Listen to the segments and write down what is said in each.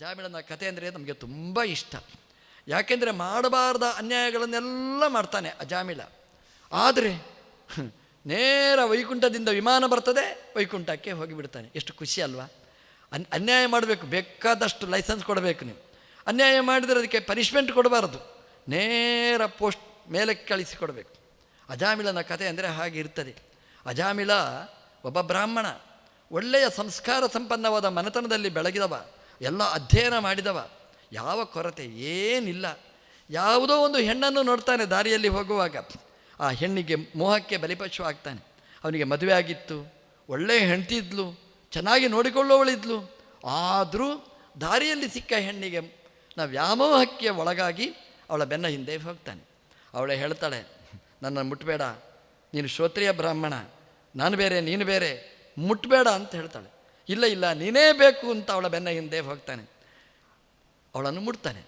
ಅಜಾಮಿಳನ ಕತೆ ಅಂದರೆ ನಮಗೆ ತುಂಬ ಇಷ್ಟ. ಯಾಕೆಂದರೆ ಮಾಡಬಾರ್ದ ಅನ್ಯಾಯಗಳನ್ನೆಲ್ಲ ಮಾಡ್ತಾನೆ ಅಜಾಮಿಳ ಆದರೆ ನೇರ ವೈಕುಂಠದಿಂದ ವಿಮಾನ ಬರ್ತದೆ, ವೈಕುಂಠಕ್ಕೆ ಹೋಗಿಬಿಡ್ತಾನೆ. ಎಷ್ಟು ಖುಷಿ ಅಲ್ವಾ? ಅನ್, ಅನ್ಯಾಯ ಮಾಡಬೇಕು, ಬೇಕಾದಷ್ಟು ಲೈಸೆನ್ಸ್ ಕೊಡಬೇಕು ನೀವು. ಅನ್ಯಾಯ ಮಾಡಿದರೆ ಅದಕ್ಕೆ ಪನಿಷ್ಮೆಂಟ್ ಕೊಡಬಾರದು. ನೇರ ಪೋಸ್ಟ್ ಮೇಲೆ ಕಳಿಸಿ ಕೊಡಬೇಕು. ಅಜಾಮಿಳನ ಕತೆ ಅಂದರೆ ಹಾಗೆ ಇರ್ತದೆ. ಅಜಾಮಿಳ ಒಬ್ಬ ಬ್ರಾಹ್ಮಣ, ಒಳ್ಳೆಯ ಸಂಸ್ಕಾರ ಸಂಪನ್ನವಾದ ಮನೆತನದಲ್ಲಿ ಬೆಳಗಿದವ. ಎಲ್ಲ ಅಧ್ಯಯನ ಮಾಡಿದವ. ಯಾವ ಕೊರತೆ? ಏನಿಲ್ಲ. ಯಾವುದೋ ಒಂದು ಹೆಣ್ಣನ್ನು ನೋಡ್ತಾನೆ ದಾರಿಯಲ್ಲಿ ಹೋಗುವಾಗ. ಆ ಹೆಣ್ಣಿಗೆ ಮೋಹಕ್ಕೆ ಬಲಿಪಶು ಆಗ್ತಾನೆ. ಅವನಿಗೆ ಮದುವೆ ಆಗಿತ್ತು. ಒಳ್ಳೆಯ ಹೆಣ್ತಿದ್ಲು ಚೆನ್ನಾಗಿ ನೋಡಿಕೊಳ್ಳುವವಳಿದ್ಲು. ಆದರೂ ದಾರಿಯಲ್ಲಿ ಸಿಕ್ಕ ಹೆಣ್ಣಿಗೆ ನಾವು ವ್ಯಾಮೋಹಕ್ಕೆ ಒಳಗಾಗಿ ಅವಳ ಬೆನ್ನ ಹಿಂದೆ ಹೋಗ್ತಾನೆ. ಅವಳೆ ಹೇಳ್ತಾಳೆ, ನನ್ನ ಮುಟ್ಟಬೇಡ ನೀನು ಶ್ರೋತ್ರಿಯ ಬ್ರಾಹ್ಮಣ. ನಾನು ಬೇರೆ, ನೀನು ಬೇರೆ. ಮುಟ್ಟಬೇಡ ಅಂತ ಹೇಳ್ತಾಳೆ. ಇಲ್ಲ ಇಲ್ಲ, ನೀನೇ ಬೇಕು ಅಂತ ಅವಳ ಬೆನ್ನ ಹಿಂದೆ ಹೋಗ್ತಾನೆ. ಅವಳನ್ನು ಮುಡ್ತಾನೆ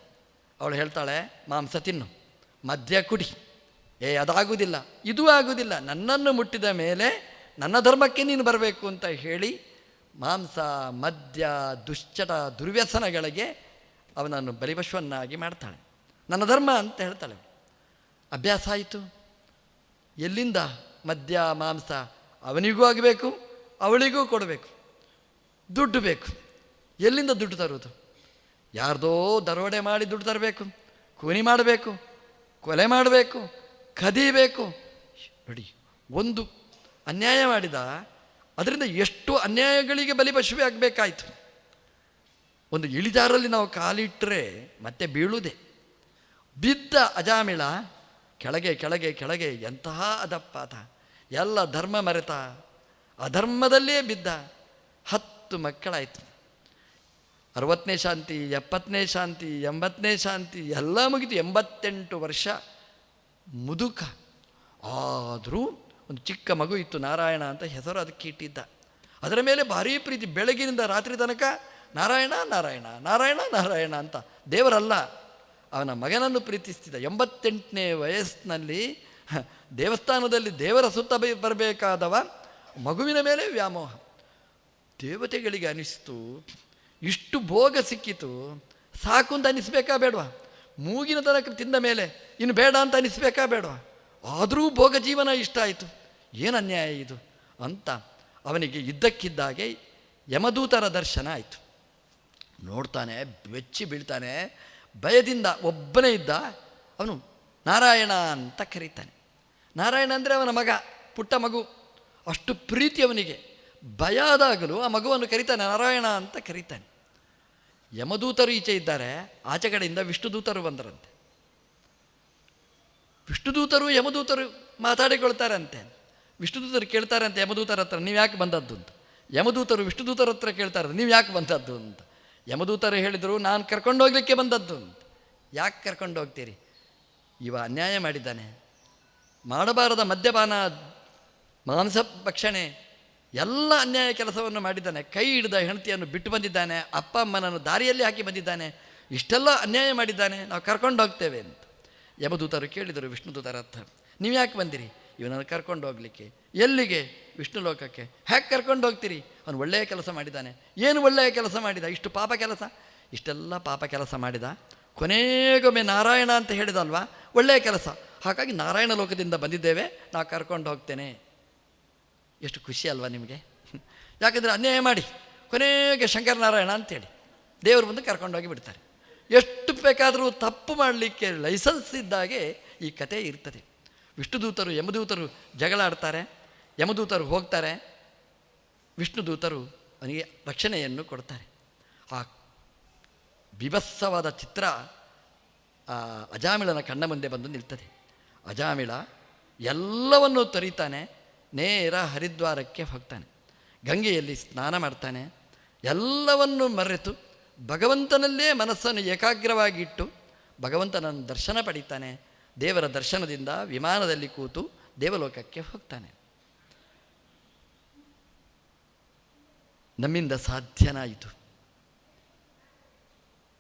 ಅವಳು ಹೇಳ್ತಾಳೆ, ಮಾಂಸ ತಿನ್ನು, ಮದ್ಯ ಕುಡಿ. ಏ ಅದಾಗುವುದಿಲ್ಲ ಇದೂ ಆಗುವುದಿಲ್ಲ ನನ್ನನ್ನು ಮುಟ್ಟಿದ ಮೇಲೆ ನನ್ನ ಧರ್ಮಕ್ಕೆ ನೀನು ಬರಬೇಕು ಅಂತ ಹೇಳಿ ಮಾಂಸ, ಮದ್ಯ, ದುಶ್ಚಟ, ದುರ್ವ್ಯಸನಗಳಿಗೆ ಅವನನ್ನು ಬಲಿಪಶುವನ್ನಾಗಿ ಮಾಡ್ತಾಳೆ. ನನ್ನ ಧರ್ಮ ಅಂತ ಹೇಳ್ತಾಳೆ. ಅಭ್ಯಾಸ ಆಯಿತು. ಎಲ್ಲಿಂದ ಮದ್ಯ, ಮಾಂಸ ಅವನಿಗೂ ಆಗಬೇಕು, ಅವಳಿಗೂ ಕೊಡಬೇಕು. ದುಡ್ಡು ಬೇಕು. ಎಲ್ಲಿಂದ ದುಡ್ಡು ತರುವುದು? ಯಾರ್ದೋ ದರೋಡೆ ಮಾಡಿ ದುಡ್ಡು ತರಬೇಕು. ಕೂನಿ ಮಾಡಬೇಕು. ಕೊಲೆ ಮಾಡಬೇಕು. ಕದೀಬೇಕು. ನೋಡಿ, ಒಂದು ಅನ್ಯಾಯ ಮಾಡಿದ, ಅದರಿಂದ ಎಷ್ಟು ಅನ್ಯಾಯಗಳಿಗೆ ಬಲಿಪಶುವೆ ಆಗಬೇಕಾಯಿತು. ಒಂದು ಇಳಿಜಾರಲ್ಲಿ ನಾವು ಕಾಲಿಟ್ಟರೆ ಮತ್ತೆ ಬೀಳುವುದೇ. ಬಿದ್ದ ಅಜಾಮಿಳ ಕೆಳಗೆ ಕೆಳಗೆ ಕೆಳಗೆ ಎಂತಹ ಅದಪ್ಪಾತ ಎಲ್ಲ ಧರ್ಮ ಮರೆತ ಅಧರ್ಮದಲ್ಲೇ ಬಿದ್ದ. ಹತ್ತು ಮಕ್ಕಳಾಯಿತು. ಅರವತ್ತನೇ ಶಾಂತಿ, ಎಪ್ಪತ್ತನೇ ಶಾಂತಿ, ಎಂಬತ್ತನೇ ಶಾಂತಿ, ಎಲ್ಲ ಮುಗಿತು ಎಂಬತ್ತೆಂಟು ವರ್ಷ ಮುದುಕ. ಆದರೂ ಒಂದು ಚಿಕ್ಕ ಮಗು ಇತ್ತು ನಾರಾಯಣ ಅಂತ ಹೆಸರು ಅದಕ್ಕೆ ಇಟ್ಟಿದ್ದ. ಅದರ ಮೇಲೆ ಭಾರೀ ಪ್ರೀತಿ, ಬೆಳಗಿನಿಂದ ರಾತ್ರಿ ತನಕ ನಾರಾಯಣ ನಾರಾಯಣ ನಾರಾಯಣ ನಾರಾಯಣ ಅಂತ ದೇವರಲ್ಲ, ಅವನ ಮಗನನ್ನು ಪ್ರೀತಿಸ್ತಿದ್ದ. ಎಂಬತ್ತೆಂಟನೇ ವಯಸ್ಸಿನಲ್ಲಿ ದೇವಸ್ಥಾನದಲ್ಲಿ ದೇವರ ಸುತ್ತ ಬರಬೇಕಾದವ ಮಗುವಿನ ಮೇಲೆ ವ್ಯಾಮೋಹ. ದೇವತೆಗಳಿಗೆ ಅನಿಸ್ತು, ಇಷ್ಟು ಭೋಗ ಸಿಕ್ಕಿತು, ಸಾಕು ಅಂತ ಅನಿಸ್ಬೇಕಾ ಬೇಡವಾ? ಮೂಗಿನ ತನಕ ತಿಂದ ಮೇಲೆ, ಇನ್ನು ಬೇಡ ಅಂತ ಅನಿಸ್ಬೇಕಾ ಬೇಡವಾ? ಆದರೂ ಭೋಗ ಜೀವನ ಇಷ್ಟ ಆಯಿತು. ಏನು ಅನ್ಯಾಯ ಇದು? ಅಂತ ಅವನಿಗೆ ಇದ್ದಕ್ಕಿದ್ದಾಗೆ ಯಮದೂತರ ದರ್ಶನ ಆಯಿತು. ನೋಡ್ತಾನೆ, ಬೆಚ್ಚಿ ಬೀಳ್ತಾನೆ, ಭಯದಿಂದ ಒಬ್ಬನೇ ಇದ್ದ ಅವನು ನಾರಾಯಣ ಅಂತ ಕರೀತಾನೆ. ನಾರಾಯಣ ಅಂದರೆ ಅವನ ಮಗ, ಪುಟ್ಟ ಮಗು. ಅಷ್ಟು ಪ್ರೀತಿ ಅವನಿಗೆ. ಭಯ ಆದಾಗಲೂ ಆ ಮಗುವನ್ನು ಕರೀತಾನೆ, ನಾರಾಯಣ ಅಂತ ಕರೀತಾನೆ. ಯಮದೂತರು ಈಚೆ ಇದ್ದಾರೆ, ಆಚೆ ಕಡೆಯಿಂದ ವಿಷ್ಣುದೂತರು ಬಂದರಂತೆ. ವಿಷ್ಣುದೂತರು, ಯಮದೂತರು ಮಾತಾಡಿಕೊಳ್ತಾರಂತೆ. ವಿಷ್ಣುದೂತರು ಕೇಳ್ತಾರೆ ಅಂತ ಯಮದೂತರ ಹತ್ರ ನೀವು ಯಾಕೆ ಬಂದದ್ದು ಅಂತ. ಯಮದೂತರು ವಿಷ್ಣುದೂತರ ಹತ್ರ ಕೇಳ್ತಾರೆ ನೀವು ಯಾಕೆ ಬಂದದ್ದು ಅಂತ. ಯಮದೂತರು ಹೇಳಿದರು, ನಾನು ಕರ್ಕೊಂಡು ಹೋಗ್ಲಿಕ್ಕೆ ಬಂದದ್ದು ಅಂತ. ಯಾಕೆ ಕರ್ಕೊಂಡು ಹೋಗ್ತೀರಿ? ಇವ ಅನ್ಯಾಯ ಮಾಡಿದ್ದಾನೆ. ಮಾಡಬಾರದ ಮದ್ಯಪಾನ, ಮಾಂಸ ಭಕ್ಷಣೆ ಎಲ್ಲ ಅನ್ಯಾಯ ಕೆಲಸವನ್ನು ಮಾಡಿದ್ದಾನೆ. ಕೈ ಹಿಡಿದ ಹೆಂಡತಿಯನ್ನು ಬಿಟ್ಟು ಬಂದಿದ್ದಾನೆ. ಅಪ್ಪ ಅಮ್ಮನನ್ನು ದಾರಿಯಲ್ಲಿ ಹಾಕಿ ಬಂದಿದ್ದಾನೆ. ಇಷ್ಟೆಲ್ಲ ಅನ್ಯಾಯ ಮಾಡಿದ್ದಾನೆ. ನಾವು ಕರ್ಕೊಂಡು ಹೋಗ್ತೇವೆ ಅಂತ. ಯಮದೂತರು ಕೇಳಿದರು ವಿಷ್ಣುದೂತರ ಅರ್ಥ ನೀವು ಯಾಕೆ ಬಂದಿರಿ? ಇವನನ್ನು ಕರ್ಕೊಂಡು ಹೋಗಲಿಕ್ಕೆ. ಎಲ್ಲಿಗೆ? ವಿಷ್ಣು ಲೋಕಕ್ಕೆ. ಹ್ಯಾಕೆ ಕರ್ಕೊಂಡು ಹೋಗ್ತೀರಿ? ಅವನು ಒಳ್ಳೆಯ ಕೆಲಸ ಮಾಡಿದ್ದಾನೆ. ಏನು ಒಳ್ಳೆಯ ಕೆಲಸ ಮಾಡಿದ? ಇಷ್ಟು ಪಾಪ ಕೆಲಸ? ಇಷ್ಟೆಲ್ಲ ಪಾಪ ಕೆಲಸ ಮಾಡಿದ. ಕೊನೆಗೊಮ್ಮೆ ನಾರಾಯಣ ಅಂತ ಹೇಳಿದಲ್ವಾ? ಒಳ್ಳೆಯ ಕೆಲಸ. ಹಾಗಾಗಿ ನಾರಾಯಣ ಲೋಕದಿಂದ ಬಂದಿದ್ದೇವೆ. ನಾವು ಕರ್ಕೊಂಡು ಹೋಗ್ತೇನೆ. ಎಷ್ಟು ಖುಷಿ ಅಲ್ವಾ ನಿಮಗೆ? ಯಾಕಂದರೆ ಅನ್ಯಾಯ ಮಾಡಿ, ಕೊನೆಗೆ ಶಂಕರನಾರಾಯಣ ಅಂತೇಳಿ ದೇವರು ಬಂದು ಕರ್ಕೊಂಡೋಗಿ ಬಿಡ್ತಾರೆ. ಎಷ್ಟು ಬೇಕಾದರೂ ತಪ್ಪು ಮಾಡಲಿಕ್ಕೆ ಲೈಸೆನ್ಸ್ ಇದ್ದಾಗೆ ಈ ಕತೆ ಇರ್ತದೆ. ವಿಷ್ಣುದೂತರು ಯಮದೂತರು ಜಗಳ ಆಡ್ತಾರೆ ಯಮದೂತರು ಹೋಗ್ತಾರೆ ವಿಷ್ಣುದೂತರು ಅವನಿಗೆ ರಕ್ಷಣೆಯನ್ನು ಕೊಡ್ತಾರೆ. ಆ ಬಿಭತ್ಸವಾದ ಚಿತ್ರ ಅಜಾಮಿಳನ ಕಣ್ಣ ಮುಂದೆ ಬಂದು ನಿಲ್ತದೆ. ಅಜಾಮಿಳ ಎಲ್ಲವನ್ನೂ ತೊರಿತಾನೆ ನೇರ ಹರಿದ್ವಾರಕ್ಕೆ ಹೋಗ್ತಾನೆ. ಗಂಗೆಯಲ್ಲಿ ಸ್ನಾನ ಮಾಡ್ತಾನೆ. ಎಲ್ಲವನ್ನೂ ಮರೆತು ಭಗವಂತನಲ್ಲೇ ಮನಸ್ಸನ್ನು ಏಕಾಗ್ರವಾಗಿಟ್ಟು ಭಗವಂತನನ್ನು ದರ್ಶನ ಪಡಿತಾನೆ. ದೇವರ ದರ್ಶನದಿಂದ ವಿಮಾನದಲ್ಲಿ ಕೂತು ದೇವಲೋಕಕ್ಕೆ ಹೋಗ್ತಾನೆ. ನಮ್ಮಿಂದ ಸಾಧ್ಯನಾಯಿತು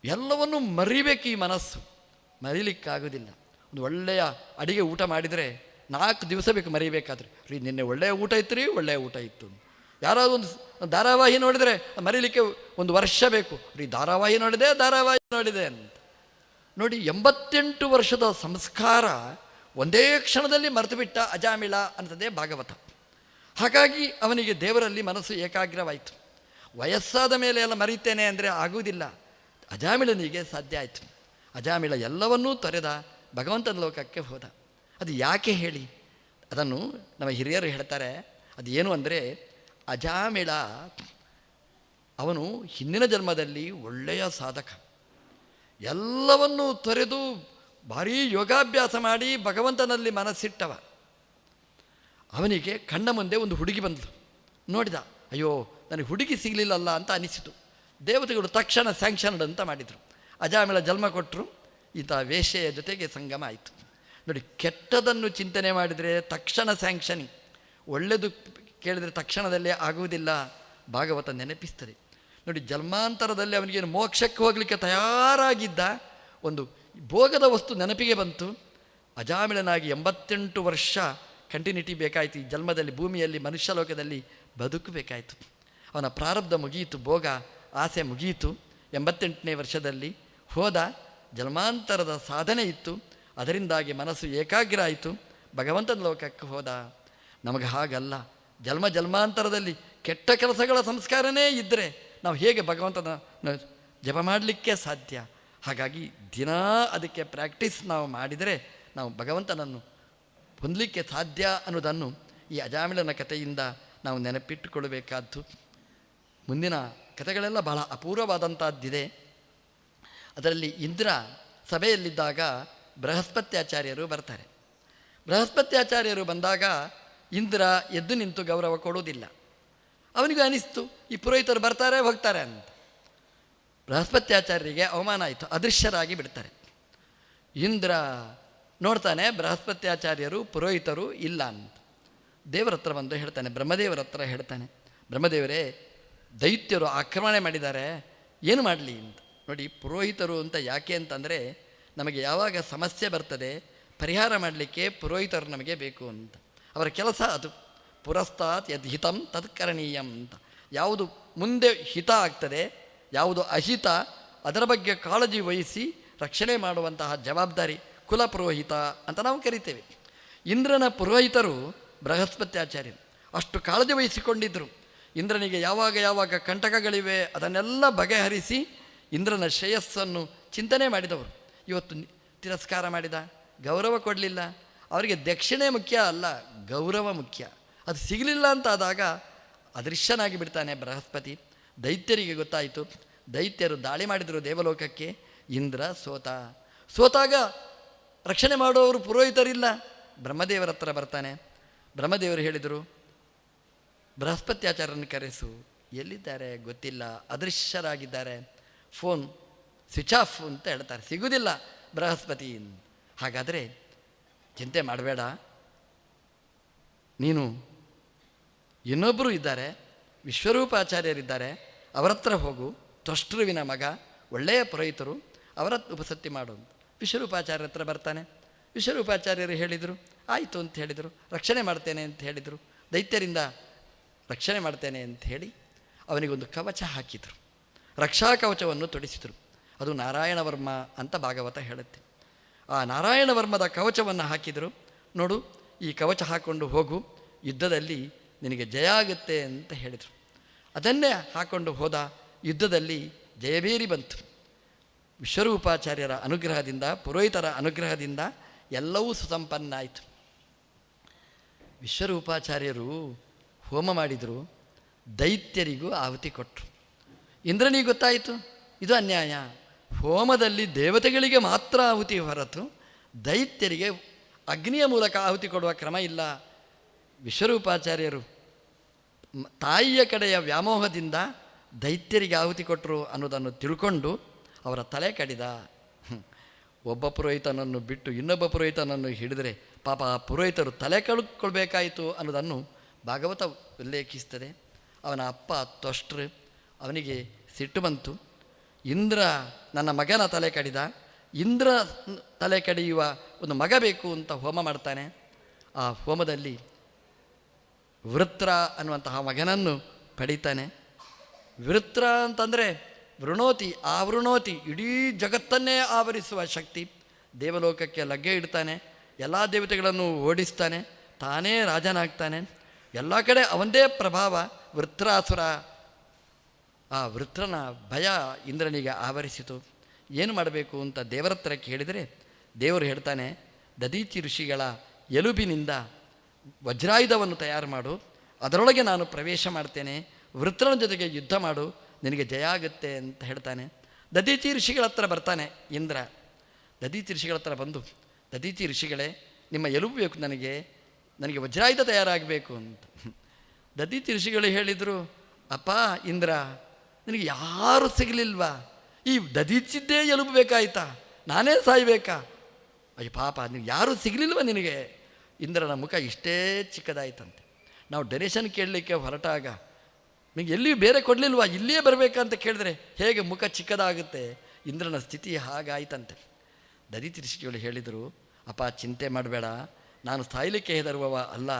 ಎಲ್ಲವನ್ನು ಮರಿಬೇಕು ಈ ಮನಸ್ಸು. ಮರಿಲಿಕ್ಕಾಗೋದಿಲ್ಲ. ಒಂದು ಒಳ್ಳೆಯ ಅಡಿಗೆ ಊಟ ಮಾಡಿದರೆ ನಾಲ್ಕು ದಿವಸ ಬೇಕು ಮರಿಬೇಕಾದ್ರೆ. ರೀ, ನಿನ್ನೆ ಒಳ್ಳೆಯ ಊಟ ಇತ್ತು ರೀ ಒಳ್ಳೆಯ ಊಟ ಇತ್ತು. ಯಾರಾದ್ರೂ ಒಂದು ಧಾರಾವಾಹಿ ನೋಡಿದರೆ ಮರೀಲಿಕ್ಕೆ ಒಂದು ವರ್ಷ ಬೇಕು. ರೀ, ಧಾರಾವಾಹಿ ನೋಡಿದೆ ಧಾರಾವಾಹಿ ನೋಡಿದೆ ಅಂತ. ನೋಡಿ, ಎಂಬತ್ತೆಂಟು ವರ್ಷದ ಸಂಸ್ಕಾರ ಒಂದೇ ಕ್ಷಣದಲ್ಲಿ ಮರೆತುಬಿಟ್ಟ ಅಜಾಮಿಳ ಅಂತದೇ ಭಾಗವತ. ಹಾಗಾಗಿ ಅವನಿಗೆ ದೇವರಲ್ಲಿ ಮನಸ್ಸು ಏಕಾಗ್ರವಾಯಿತು. ವಯಸ್ಸಾದ ಮೇಲೆ ಎಲ್ಲ ಮರೀತೇನೆ ಅಂದರೆ ಆಗುವುದಿಲ್ಲ. ಅಜಾಮಿಳನಿಗೆ ಸಾಧ್ಯ ಆಯಿತು. ಅಜಾಮಿಳ ಎಲ್ಲವನ್ನೂ ತೊರೆದ ಭಗವಂತನ ಲೋಕಕ್ಕೆ ಹೋದ. ಅದು ಯಾಕೆ ಹೇಳಿ? ಅದನ್ನು ನಮ್ಮ ಹಿರಿಯರು ಹೇಳ್ತಾರೆ, ಅದು ಏನು ಅಂದರೆ, ಅಜಾಮಿಳ ಅವನು ಹಿಂದಿನ ಜನ್ಮದಲ್ಲಿ ಒಳ್ಳೆಯ ಸಾಧಕ. ಎಲ್ಲವನ್ನೂ ತೊರೆದು ಭಾರೀ ಯೋಗಾಭ್ಯಾಸ ಮಾಡಿ ಭಗವಂತನಲ್ಲಿ ಮನಸ್ಸಿಟ್ಟವ. ಅವನಿಗೆ ಕಣ್ಣ ಮುಂದೆ ಒಂದು ಹುಡುಗಿ ಬಂದಳು ನೋಡಿದ, ಅಯ್ಯೋ, ನನಗೆ ಹುಡುಗಿ ಸಿಗಲಿಲ್ಲಲ್ಲ ಅಂತ ಅನಿಸಿತು. ದೇವತೆಗಳು ತಕ್ಷಣ ಸ್ಯಾಂಕ್ಷನ್ಡ್ ಅಂತ ಮಾಡಿದರು. ಅಜಾಮಿಳ ಜನ್ಮ ಕೊಟ್ಟರು, ಈತ ವೇಷೆಯ ಜೊತೆಗೆ ಸಂಗಮ ಆಯಿತು. ನೋಡಿ ಕೆಟ್ಟದನ್ನು ಚಿಂತನೆ ಮಾಡಿದರೆ ತಕ್ಷಣ ಸ್ಯಾಂಕ್ಷನಿಂಗ್ ಒಳ್ಳೆಯದು ಕೇಳಿದರೆ ತಕ್ಷಣದಲ್ಲೇ ಆಗುವುದಿಲ್ಲ. ಭಾಗವತ ನೆನಪಿಸ್ತದೆ. ನೋಡಿ, ಜನ್ಮಾಂತರದಲ್ಲಿ ಅವನಿಗೆ ಮೋಕ್ಷಕ್ಕೆ ಹೋಗಲಿಕ್ಕೆ ತಯಾರಾಗಿದ್ದ ಒಂದು ಭೋಗದ ವಸ್ತು ನೆನಪಿಗೆ ಬಂತು. ಅಜಾಮಿಳನಾಗಿ ಎಂಬತ್ತೆಂಟು ವರ್ಷ ಕಂಟಿನ್ಯೂಟಿ ಬೇಕಾಯಿತು. ಈ ಜನ್ಮದಲ್ಲಿ, ಭೂಮಿಯಲ್ಲಿ, ಮನುಷ್ಯ ಲೋಕದಲ್ಲಿ ಬದುಕಬೇಕಾಯಿತು. ಅವನ ಪ್ರಾರಬ್ಧ ಮುಗಿಯಿತು, ಭೋಗ, ಆಸೆ ಮುಗಿಯಿತು. ಎಂಬತ್ತೆಂಟನೇ ವರ್ಷದಲ್ಲಿ ಹೋದ ಜನ್ಮಾಂತರದ ಸಾಧನೆ ಇತ್ತು. ಅದರಿಂದಾಗಿ ಮನಸ್ಸು ಏಕಾಗ್ರ ಆಯಿತು ಭಗವಂತನ ಲೋಕಕ್ಕೆ ಹೋದ. ನಮಗೆ ಹಾಗಲ್ಲ. ಜನ್ಮ ಜನ್ಮಾಂತರದಲ್ಲಿ ಕೆಟ್ಟ ಕೆಲಸಗಳ ಸಂಸ್ಕಾರನೇ ಇದ್ದರೆ ನಾವು ಹೇಗೆ ಭಗವಂತನ ಜಪ ಮಾಡಲಿಕ್ಕೆ ಸಾಧ್ಯ? ಹಾಗಾಗಿ ದಿನಾ ಅದಕ್ಕೆ ಪ್ರಾಕ್ಟೀಸ್ ನಾವು ಮಾಡಿದರೆ ನಾವು ಭಗವಂತನನ್ನು ಹೊಂದಲಿಕ್ಕೆ ಸಾಧ್ಯ ಅನ್ನೋದನ್ನು ಈ ಅಜಾಮಿಳನ ಕಥೆಯಿಂದ ನಾವು ನೆನಪಿಟ್ಟುಕೊಳ್ಳಬೇಕಾದ್ದು ಮುಂದಿನ ಕಥೆಗಳೆಲ್ಲ ಬಹಳ ಅಪೂರ್ವವಾದಂಥದ್ದಿದೆ. ಅದರಲ್ಲಿ ಇಂದ್ರ ಸಭೆಯಲ್ಲಿದ್ದಾಗ ಬೃಹಸ್ಪತ್ಯಾಚಾರ್ಯರು ಬರ್ತಾರೆ. ಬೃಹಸ್ಪತ್ಯಾಚಾರ್ಯರು ಬಂದಾಗ ಇಂದ್ರ ಎದ್ದು ನಿಂತು ಗೌರವ ಕೊಡುವುದಿಲ್ಲ. ಅವನಿಗೂ ಅನಿಸ್ತು, ಈ ಪುರೋಹಿತರು ಬರ್ತಾರೆ, ಹೋಗ್ತಾರೆ ಅಂತ. ಬೃಹಸ್ಪತ್ಯಾಚಾರ್ಯರಿಗೆ ಅವಮಾನ ಆಯಿತು, ಅದೃಶ್ಯರಾಗಿ ಬಿಡ್ತಾರೆ. ಇಂದ್ರ ನೋಡ್ತಾನೆ, ಬೃಹಸ್ಪತ್ಯಾಚಾರ್ಯರು ಪುರೋಹಿತರು ಇಲ್ಲ ಅಂತ. ದೇವರ ಹತ್ರ ಬಂದು ಹೇಳ್ತಾನೆ, ಬ್ರಹ್ಮದೇವರ ಹತ್ರ ಹೇಳ್ತಾನೆ, ಬ್ರಹ್ಮದೇವರೇ, ದೈತ್ಯರು ಆಕ್ರಮಣೆ ಮಾಡಿದ್ದಾರೆ, ಏನು ಮಾಡಲಿ ಅಂತ. ನೋಡಿ, ಪುರೋಹಿತರು ಅಂತ ಯಾಕೆ ಅಂತಂದರೆ ನಮಗೆ ಯಾವಾಗ ಸಮಸ್ಯೆ ಬರ್ತದೆ ಪರಿಹಾರ ಮಾಡಲಿಕ್ಕೆ ಪುರೋಹಿತರು ನಮಗೆ ಬೇಕು ಅಂತ. ಅವರ ಕೆಲಸ ಅದು. ಪುರಸ್ತಾತ್ ಯದ್ ಹಿತಂ ತತ್ ಕರಣೀಯಂ ಅಂತ. ಯಾವುದು ಮುಂದೆ ಹಿತ ಆಗ್ತದೆ, ಯಾವುದು ಅಹಿತ, ಅದರ ಬಗ್ಗೆ ಕಾಳಜಿ ವಹಿಸಿ ರಕ್ಷಣೆ ಮಾಡುವಂತಹ ಜವಾಬ್ದಾರಿ ಕುಲ ಪುರೋಹಿತ ಅಂತ ನಾವು ಕರಿತೇವೆ. ಇಂದ್ರನ ಪುರೋಹಿತರು ಬೃಹಸ್ಪತ್ಯಾಚಾರ್ಯರು. ಅಷ್ಟು ಕಾಳಜಿ ವಹಿಸಿಕೊಂಡಿದ್ದರು ಇಂದ್ರನಿಗೆ ಯಾವಾಗ ಯಾವಾಗ ಕಂಟಕಗಳಿವೆ ಅದನ್ನೆಲ್ಲ ಬಗೆಹರಿಸಿ ಇಂದ್ರನ ಶ್ರೇಯಸ್ಸನ್ನು ಚಿಂತನೆ ಮಾಡಿದವರು. ಇವತ್ತು ತಿರಸ್ಕಾರ ಮಾಡಿದ. ಗೌರವ ಕೊಡಲಿಲ್ಲ. ಅವರಿಗೆ ದಕ್ಷಿಣೆ ಮುಖ್ಯ ಅಲ್ಲ, ಗೌರವ ಮುಖ್ಯ. ಅದು ಸಿಗಲಿಲ್ಲ ಅಂತಾದಾಗ ಅದೃಶ್ಯನಾಗಿ ಬಿಡ್ತಾನೆ ಬೃಹಸ್ಪತಿ. ದೈತ್ಯರಿಗೆ ಗೊತ್ತಾಯಿತು. ದೈತ್ಯರು ದಾಳಿ ಮಾಡಿದರು ದೇವಲೋಕಕ್ಕೆ. ಇಂದ್ರ, ಸೋತ. ಸೋತಾಗ ರಕ್ಷಣೆ ಮಾಡುವವರು ಪುರೋಹಿತರಿಲ್ಲ. ಬ್ರಹ್ಮದೇವರ ಹತ್ರ ಬರ್ತಾನೆ. ಬ್ರಹ್ಮದೇವರು ಹೇಳಿದರು ಬೃಹಸ್ಪತ್ಯಾಚಾರ್ಯನ ಕರೆಸು. ಎಲ್ಲಿದ್ದಾರೆ? ಗೊತ್ತಿಲ್ಲ. ಅದೃಶ್ಯರಾಗಿದ್ದಾರೆ. ಫೋನ್ ಸ್ವಿಚ್ ಆಫ್ ಅಂತ ಹೇಳ್ತಾರೆ. ಸಿಗುವುದಿಲ್ಲ ಬೃಹಸ್ಪತಿ ಹಾಗಾದರೆ ಚಿಂತೆ ಮಾಡಬೇಡ. ನೀನು ಇನ್ನೊಬ್ಬರು ಇದ್ದಾರೆ, ವಿಶ್ವರೂಪಾಚಾರ್ಯರಿದ್ದಾರೆ, ಅವರ ಹತ್ರ ಹೋಗು. ತ್ವಷ್ಟೃವಿನ ಮಗ, ಒಳ್ಳೆಯ ಪುರೋಹಿತರು, ಅವರ ಉಪಸತ್ತಿ ಮಾಡು ವಿಶ್ವರೂಪಾಚಾರ್ಯ ಹತ್ರ ಬರ್ತಾನೆ. ವಿಶ್ವರೂಪಾಚಾರ್ಯರು ಹೇಳಿದರು, ಆಯಿತು ಅಂತ ಹೇಳಿದರು, ರಕ್ಷಣೆ ಮಾಡ್ತೇನೆ ಅಂತ ಹೇಳಿದರು, ದೈತ್ಯರಿಂದ ರಕ್ಷಣೆ ಮಾಡ್ತೇನೆ ಅಂತ ಹೇಳಿ ಅವನಿಗೊಂದು ಕವಚ ಹಾಕಿದರು. ರಕ್ಷಾ ಕವಚವನ್ನು ತೊಡಿಸಿದರು. ಅದು ನಾರಾಯಣವರ್ಮ ಅಂತ ಭಾಗವತ ಹೇಳುತ್ತೆ. ಆ ನಾರಾಯಣವರ್ಮದ ಕವಚವನ್ನು ಹಾಕಿದರು, ನೋಡು, ಈ ಕವಚ ಹಾಕ್ಕೊಂಡು ಹೋಗು, ಯುದ್ಧದಲ್ಲಿ ನಿನಗೆ ಜಯ ಆಗುತ್ತೆ ಅಂತ ಹೇಳಿದರು. ಅದನ್ನೇ ಹಾಕ್ಕೊಂಡು ಹೋದ ಯುದ್ಧದಲ್ಲಿ ಜಯಬೇರಿ ಬಂತು. ವಿಶ್ವರೂಪಾಚಾರ್ಯರ ಅನುಗ್ರಹದಿಂದ, ಪುರೋಹಿತರ ಅನುಗ್ರಹದಿಂದ ಎಲ್ಲವೂ ಸುಸಂಪನ್ನ ಆಯಿತು ವಿಶ್ವರೂಪಾಚಾರ್ಯರು ಹೋಮ ಮಾಡಿದರು, ದೈತ್ಯರಿಗೂ ಆಹುತಿ ಕೊಟ್ಟರು ಇಂದ್ರನಿಗೆ ಗೊತ್ತಾಯಿತು, ಇದು ಅನ್ಯಾಯ. ಹೋಮದಲ್ಲಿ ದೇವತೆಗಳಿಗೆ ಮಾತ್ರ ಆಹುತಿ ಹೊರತು ದೈತ್ಯರಿಗೆ ಅಗ್ನಿಯ ಮೂಲಕ ಆಹುತಿ ಕೊಡುವ ಕ್ರಮ ಇಲ್ಲ. ವಿಶ್ವರೂಪಾಚಾರ್ಯರು ತಾಯಿಯ ಕಡೆಯ ವ್ಯಾಮೋಹದಿಂದ ದೈತ್ಯರಿಗೆ ಆಹುತಿ ಕೊಟ್ಟರು ಅನ್ನೋದನ್ನು ತಿಳ್ಕೊಂಡು ಅವರ ತಲೆ ಕಡಿದ. ಒಬ್ಬ ಪುರೋಹಿತನನ್ನು ಬಿಟ್ಟು ಇನ್ನೊಬ್ಬ ಪುರೋಹಿತನನ್ನು ಹಿಡಿದರೆ ಪಾಪ ಆ ಪುರೋಹಿತರು ತಲೆ ಕಳ್ಕೊಳ್ಬೇಕಾಯಿತು ಅನ್ನೋದನ್ನು ಭಾಗವತ ಉಲ್ಲೇಖಿಸ್ತದೆ ಅವನ ಅಪ್ಪ ತ್ವಷ್ಟ್ರು ಅವನಿಗೆ ಸಿಟ್ಟು ಬಂತು. ಇಂದ್ರ ನನ್ನ ಮಗನ ತಲೆ ಕಡಿದ, ಇಂದ್ರ ತಲೆ ಕಡಿಯುವ ಒಂದು ಮಗ ಬೇಕು ಅಂತ ಹೋಮ ಮಾಡ್ತಾನೆ. ಆ ಹೋಮದಲ್ಲಿ ವೃತ್ರ ಅನ್ನುವಂತಹ ಮಗನನ್ನು ಪಡಿತಾನೆ. ವೃತ್ರ ಅಂತಂದರೆ ವೃಣೋತಿ ಆವೃಣೋತಿ ಇಡೀ ಜಗತ್ತನ್ನೇ ಆವರಿಸುವ ಶಕ್ತಿ. ದೇವಲೋಕಕ್ಕೆ ಲಗ್ಗೆ ಇಡ್ತಾನೆ, ಎಲ್ಲ ದೇವತೆಗಳನ್ನು ಓಡಿಸ್ತಾನೆ, ತಾನೇ ರಾಜನಾಗ್ತಾನೆ. ಎಲ್ಲ ಕಡೆ ಅವಂದೇ ಪ್ರಭಾವ ವೃತ್ರಾಸುರ ಆ ವೃತ್ರನ ಭಯ ಇಂದ್ರನಿಗೆ ಆವರಿಸಿತು. ಏನು ಮಾಡಬೇಕು ಅಂತ ದೇವರ ಹತ್ರ ಕೇಳಿದರೆ ದೇವರು ಹೇಳ್ತಾನೆ ದದೀಚಿ ಋಷಿಗಳ ಎಲುಬಿನಿಂದ ವಜ್ರಾಯುಧವನ್ನು ತಯಾರು ಮಾಡು. ಅದರೊಳಗೆ ನಾನು ಪ್ರವೇಶ ಮಾಡ್ತೇನೆ. ವೃತ್ರನ ಜೊತೆಗೆ ಯುದ್ಧ ಮಾಡು. ನಿನಗೆ ಜಯ ಆಗುತ್ತೆ ಅಂತ ಹೇಳ್ತಾನೆ. ದದೀಚಿ ಋಷಿಗಳ ಹತ್ರ ಬರ್ತಾನೆ ಇಂದ್ರ. ದದೀಚಿ ಋಷಿಗಳ ಹತ್ರ ಬಂದು ದದೀಚಿ ಋಷಿಗಳೇ, ನಿಮ್ಮ ಎಲುಬು ಬೇಕು ನನಗೆ. ನನಗೆ ವಜ್ರಾಯುಧ ತಯಾರಾಗಬೇಕು ಅಂತ. ದದೀತಿ ಋಷಿಗಳು ಹೇಳಿದರು, ಅಪ್ಪ ಇಂದ್ರ ನಿನಗೆ ಯಾರು ಸಿಗಲಿಲ್ವಾ? ಈ ದದೀಚಿದ್ದೇ ಎಲುಬಬೇಕಾಯ್ತಾ? ನಾನೇ ಸಾಯ್ಬೇಕಾ? ಅಯ್ಯ ಪಾಪ ನೀವು ಯಾರೂ ಸಿಗಲಿಲ್ವ ನಿನಗೆ? ಇಂದ್ರನ ಮುಖ ಇಷ್ಟೇ ಚಿಕ್ಕದಾಯ್ತಂತೆ. ನಾವು ಡೊನೇಷನ್ ಕೇಳಲಿಕ್ಕೆ ಹೊರಟಾಗ ನಿಮಗೆ ಎಲ್ಲಿಯೂ ಬೇರೆ ಕೊಡಲಿಲ್ವಾ? ಇಲ್ಲಿಯೇ ಬರಬೇಕಂತ ಕೇಳಿದ್ರೆ, ಹೇಗೆ ಮುಖ ಚಿಕ್ಕದಾಗುತ್ತೆ? ಇಂದ್ರನ ಸ್ಥಿತಿ ಹಾಗಾಯ್ತಂತೆ. ದದಿತಿ ಋಷಿಗಳು ಹೇಳಿದರು, ಅಪ್ಪ ಚಿಂತೆ ಮಾಡಬೇಡ, ನಾನು ಸಾಯಲಿಕ್ಕೆ ಹೆದರುವವ ಅಲ್ಲ,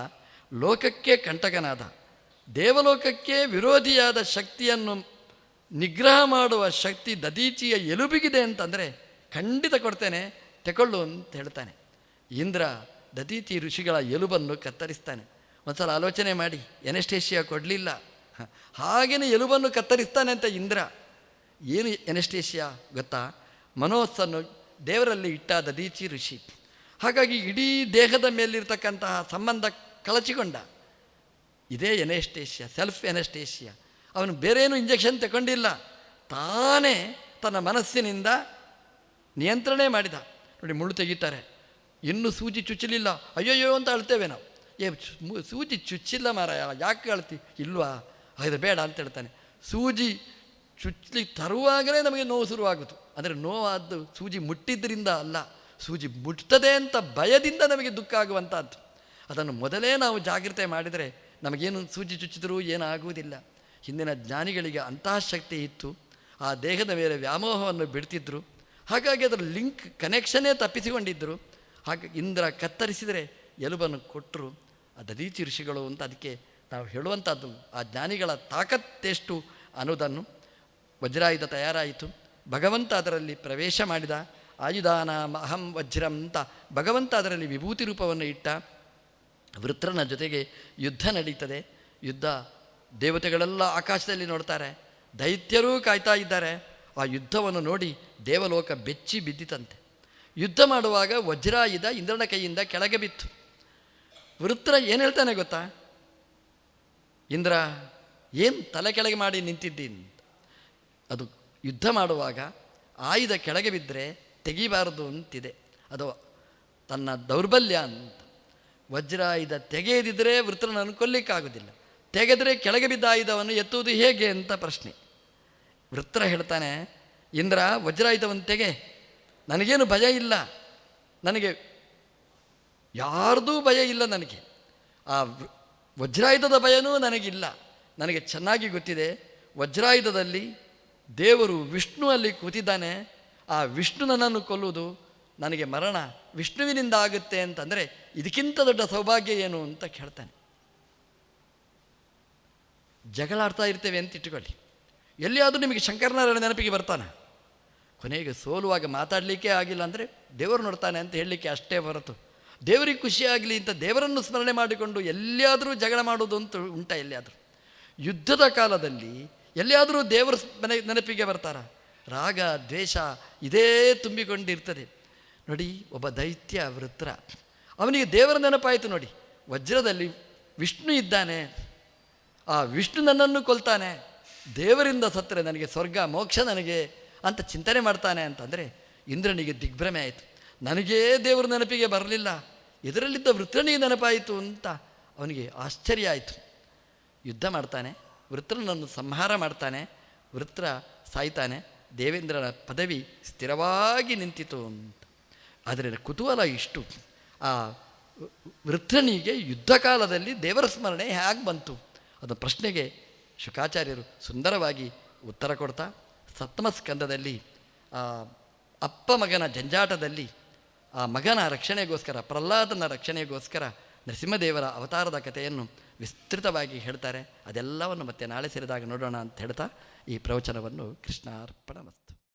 ಲೋಕಕ್ಕೆ ಕಂಟಕನಾದ, ದೇವಲೋಕಕ್ಕೆ ವಿರೋಧಿಯಾದ ಶಕ್ತಿಯನ್ನು ನಿಗ್ರಹ ಮಾಡುವ ಶಕ್ತಿ ದದೀಚಿಯ ಎಲುಬಿಗಿದೆ ಅಂತಂದರೆ ಖಂಡಿತ ಕೊಡ್ತೇನೆ ತಗೊಳ್ಳು ಅಂತ ಹೇಳ್ತಾನೆ. ಇಂದ್ರ ದದೀಚಿ ಋಷಿಗಳ ಎಲುಬನ್ನು ಕತ್ತರಿಸ್ತಾನೆ. ಒಂದ್ಸಲ ಆಲೋಚನೆ ಮಾಡಿ ಎನೆಸ್ಟೇಷಿಯಾ ಕೊಡಲಿಲ್ಲ. ಹಾಗೆಯೇ ಎಲುಬನ್ನು ಕತ್ತರಿಸ್ತಾನೆ ಅಂತ ಇಂದ್ರ. ಏನು ಎನೆಸ್ಟೇಷಿಯಾ ಗೊತ್ತಾ? ಮನೋಸ್ಸನ್ನು ದೇವರಲ್ಲಿ ಇಟ್ಟ ದದೀಚಿ ಋಷಿ. ಹಾಗಾಗಿ ಇಡೀ ದೇಹದ ಮೇಲಿರ್ತಕ್ಕಂತಹ ಸಂಬಂಧ ಕಳಚಿಕೊಂಡ. ಇದೇ ಎನೆಸ್ಟೇಷಿಯಾ ಸೆಲ್ಫ್ ಎನೆಸ್ಟೇಷಿಯಾ ಅವನು ಬೇರೇನು ಇಂಜೆಕ್ಷನ್ ತಗೊಂಡಿಲ್ಲ. ತಾನೇ ತನ್ನ ಮನಸ್ಸಿನಿಂದ ನಿಯಂತ್ರಣೆ ಮಾಡಿದ. ನೋಡಿ, ಮುಳ್ಳು ತೆಗಿತಾರೆ. ಇನ್ನೂ ಸೂಜಿ ಚುಚ್ಚಲಿಲ್ಲ. ಅಯ್ಯೋಯ್ಯೋ ಅಂತ ಅಳ್ತೇವೆ ನಾವು. ಏ ಸೂಜಿ ಚುಚ್ಚಿಲ್ಲ ಮಾರಾಯ. ಯಾಕೆ ಅಳ್ತಿ? ಇಲ್ವಾ? ಇದು ಬೇಡ ಅಂತ ಹೇಳ್ತಾನೆ. ಸೂಜಿ ಚುಚ್ಚಲಿ ತರುವಾಗಲೇ ನಮಗೆ ನೋವು ಶುರುವಾಗುತ್ತು ಅಂದರೆ ನೋವಾದ್ದು ಸೂಜಿ ಮುಟ್ಟಿದ್ದರಿಂದ ಅಲ್ಲ, ಸೂಜಿ ಮುಟ್ತದೆ ಅಂತ ಭಯದಿಂದ ನಮಗೆ ದುಃಖ ಆಗುವಂಥದ್ದು ಅದನ್ನು ಮೊದಲೇ ನಾವು ಜಾಗ್ರತೆ ಮಾಡಿದರೆ ನಮಗೇನು ಸೂಜಿ ಚುಚ್ಚಿದರೂ ಏನಾಗುವುದಿಲ್ಲ. ಹಿಂದಿನ ಜ್ಞಾನಿಗಳಿಗೆ ಅಂತಹ ಶಕ್ತಿ ಇತ್ತು. ಆ ದೇಹದ ಮೇಲೆ ವ್ಯಾಮೋಹವನ್ನು ಬಿಡ್ತಿದ್ರು. ಹಾಗಾಗಿ ಅದರ ಲಿಂಕ್ ಕನೆಕ್ಷನ್ನೇ ತಪ್ಪಿಸಿಕೊಂಡಿದ್ದರು ಹಾಗೆ ಇಂದ್ರ ಕತ್ತರಿಸಿದರೆ ಎಲುಬನ್ನು ಕೊಟ್ಟರು. ಅದು ದದೀಚಿ ಋಷಿಗಳು ಅಂತ ಅದಕ್ಕೆ ನಾವು ಹೇಳುವಂಥದ್ದು. ಆ ಜ್ಞಾನಿಗಳ ತಾಕತ್ತೆಷ್ಟು ಅನ್ನೋದನ್ನು ವಜ್ರಾಯುಧ ತಯಾರಾಯಿತು. ಭಗವಂತ ಅದರಲ್ಲಿ ಪ್ರವೇಶ ಮಾಡಿದ. ಆಯುಧಾನ ಅಹಂ ವಜ್ರಂ ಅಂತ ಭಗವಂತ ಅದರಲ್ಲಿ ವಿಭೂತಿ ರೂಪವನ್ನು ಇಟ್ಟ. ವೃತ್ರನ ಜೊತೆಗೆ ಯುದ್ಧ ನಡೀತದೆ. ಯುದ್ಧ ದೇವತೆಗಳೆಲ್ಲ ಆಕಾಶದಲ್ಲಿ ನೋಡ್ತಾರೆ. ದೈತ್ಯರೂ ಕಾಯ್ತಾ ಇದ್ದಾರೆ. ಆ ಯುದ್ಧವನ್ನು ನೋಡಿ ದೇವಲೋಕ ಬೆಚ್ಚಿ ಬಿದ್ದಿತಂತೆ. ಯುದ್ಧ ಮಾಡುವಾಗ ವಜ್ರಾಯುಧ ಇಂದ್ರನ ಕೈಯಿಂದ ಕೆಳಗೆ ಬಿತ್ತು. ವೃತ್ರ ಏನು ಹೇಳ್ತಾನೆ ಗೊತ್ತಾ? ಇಂದ್ರ, ಏನು ತಲೆ ಕೆಳಗೆ ಮಾಡಿ ನಿಂತಿದ್ದೀನಿ ಅದು ಯುದ್ಧ ಮಾಡುವಾಗ ಆಯುಧ ಕೆಳಗೆ ಬಿದ್ದರೆ ತೆಗಿಬಾರದು ಅಂತಿದೆ. ಅದು ತನ್ನ ದೌರ್ಬಲ್ಯ ಅಂತ. ವಜ್ರಾಯುಧ ತೆಗೆಯದಿದ್ದರೆ ವೃತ್ರನನ್ನು ಕೊಲ್ಲಿಕ್ಕಾಗೋದಿಲ್ಲ. ತೆಗೆದರೆ ಕೆಳಗೆ ಬಿದ್ದ ಆಯುಧವನ್ನು ಎತ್ತುವುದು ಹೇಗೆ ಅಂತ ಪ್ರಶ್ನೆ. ವೃತ್ರ ಹೇಳ್ತಾನೆ, ಇಂದ್ರ ವಜ್ರಾಯುಧವನ್ನು ತೆಗೆ ನನಗೇನು ಭಯ ಇಲ್ಲ. ನನಗೆ ಯಾರ್ದೂ ಭಯ ಇಲ್ಲ ನನಗೆ. ಆ ವಜ್ರಾಯುಧದ ಭಯನೂ ನನಗಿಲ್ಲ. ನನಗೆ ಚೆನ್ನಾಗಿ ಗೊತ್ತಿದೆ. ವಜ್ರಾಯುಧದಲ್ಲಿ ದೇವರು ವಿಷ್ಣು ಅಲ್ಲಿ ಕೂತಿದ್ದಾನೆ. ಆ ವಿಷ್ಣು ನನ್ನನ್ನು ಕೊಲ್ಲುವುದು ನನಗೆ ಮರಣ. ವಿಷ್ಣುವಿನಿಂದ ಆಗುತ್ತೆ ಅಂತಂದರೆ ಇದಕ್ಕಿಂತ ದೊಡ್ಡ ಸೌಭಾಗ್ಯ ಏನು? ಅಂತ ಕೇಳ್ತಾನೆ. ಜಗಳ ಆಡ್ತಾ ಇರ್ತೇವೆ ಅಂತ ಇಟ್ಟುಕೊಳ್ಳಿ ಎಲ್ಲಿಯಾದರೂ ನಿಮಗೆ ಶಂಕರನಾರಾಯಣ ನೆನಪಿಗೆ ಬರ್ತಾನೆ. ಕೊನೆಗೆ ಸೋಲುವಾಗ ಮಾತಾಡಲಿಕ್ಕೆ ಆಗಿಲ್ಲ ಅಂದರೆ ದೇವರು ನೋಡ್ತಾನೆ ಅಂತ ಹೇಳಲಿಕ್ಕೆ ಅಷ್ಟೇ ಹೊರತು. ದೇವರಿಗೆ ಖುಷಿಯಾಗಲಿ ಅಂತ ದೇವರನ್ನು ಸ್ಮರಣೆ ಮಾಡಿಕೊಂಡು ಎಲ್ಲಿಯಾದರೂ ಜಗಳ ಮಾಡೋದು ಅಂತ ಉಂಟ ಎಲ್ಲಿಯಾದರೂ. ಯುದ್ಧದ ಕಾಲದಲ್ಲಿ ಎಲ್ಲಿಯಾದರೂ ದೇವರ ಮನೆ ನೆನಪಿಗೆ ಬರ್ತಾರ. ರಾಗ, ದ್ವೇಷ ಇದೇ ತುಂಬಿಕೊಂಡಿರ್ತದೆ. ನೋಡಿ, ಒಬ್ಬ ದೈತ್ಯ ವೃತ್ರ. ಅವನಿಗೆ ದೇವರ ನೆನಪಾಯಿತು ನೋಡಿ. ವಜ್ರದಲ್ಲಿ ವಿಷ್ಣು ಇದ್ದಾನೆ. ಆ ವಿಷ್ಣು ನನ್ನನ್ನು ಕೊಲ್ತಾನೆ. ದೇವರಿಂದ ಸತ್ತರೆ ನನಗೆ ಸ್ವರ್ಗ, ಮೋಕ್ಷ ನನಗೆ ಅಂತ ಚಿಂತನೆ ಮಾಡ್ತಾನೆ ಅಂತಂದರೆ ಇಂದ್ರನಿಗೆ ದಿಗ್ಭ್ರಮೆ ಆಯಿತು. ನನಗೇ ದೇವರ ನೆನಪಿಗೆ ಬರಲಿಲ್ಲ. ಇದರಲ್ಲಿದ್ದ ವೃತ್ರನಿಗೆ ನೆನಪಾಯಿತು ಅಂತ ಅವನಿಗೆ ಆಶ್ಚರ್ಯ ಆಯಿತು. ಯುದ್ಧ ಮಾಡ್ತಾನೆ, ವೃತ್ರನನ್ನು ಸಂಹಾರ ಮಾಡ್ತಾನೆ, ವೃತ್ರ ಸಾಯ್ತಾನೆ, ದೇವೇಂದ್ರನ ಪದವಿ ಸ್ಥಿರವಾಗಿ ನಿಂತಿತು ಅಂತ. ಆದರೆ ಕುತೂಹಲ ಇಷ್ಟು. ಆ ವೃತ್ರನಿಗೆ ಯುದ್ಧ ಕಾಲದಲ್ಲಿ ದೇವರ ಸ್ಮರಣೆ ಹೇಗೆ ಬಂತು? ಅದು ಪ್ರಶ್ನೆಗೆ ಶುಕಾಚಾರ್ಯರು ಸುಂದರವಾಗಿ ಉತ್ತರ ಕೊಡ್ತಾ, ಸಪ್ತಮ ಸ್ಕಂದದಲ್ಲಿ ಅಪ್ಪ ಮಗನ ಜಂಜಾಟದಲ್ಲಿ, ಆ ಮಗನ ರಕ್ಷಣೆಗೋಸ್ಕರ, ಪ್ರಹ್ಲಾದನ ರಕ್ಷಣೆಗೋಸ್ಕರ ನರಸಿಂಹದೇವರ ಅವತಾರದ ಕಥೆಯನ್ನು ವಿಸ್ತೃತವಾಗಿ ಹೇಳ್ತಾರೆ. ಅದೆಲ್ಲವನ್ನು ಮತ್ತೆ ನಾಳೆ ಸೇರಿದಾಗ ನೋಡೋಣ ಅಂತ ಹೇಳ್ತಾ ಈ ಪ್ರವಚನವನ್ನು ಕೃಷ್ಣಾರ್ಪಣ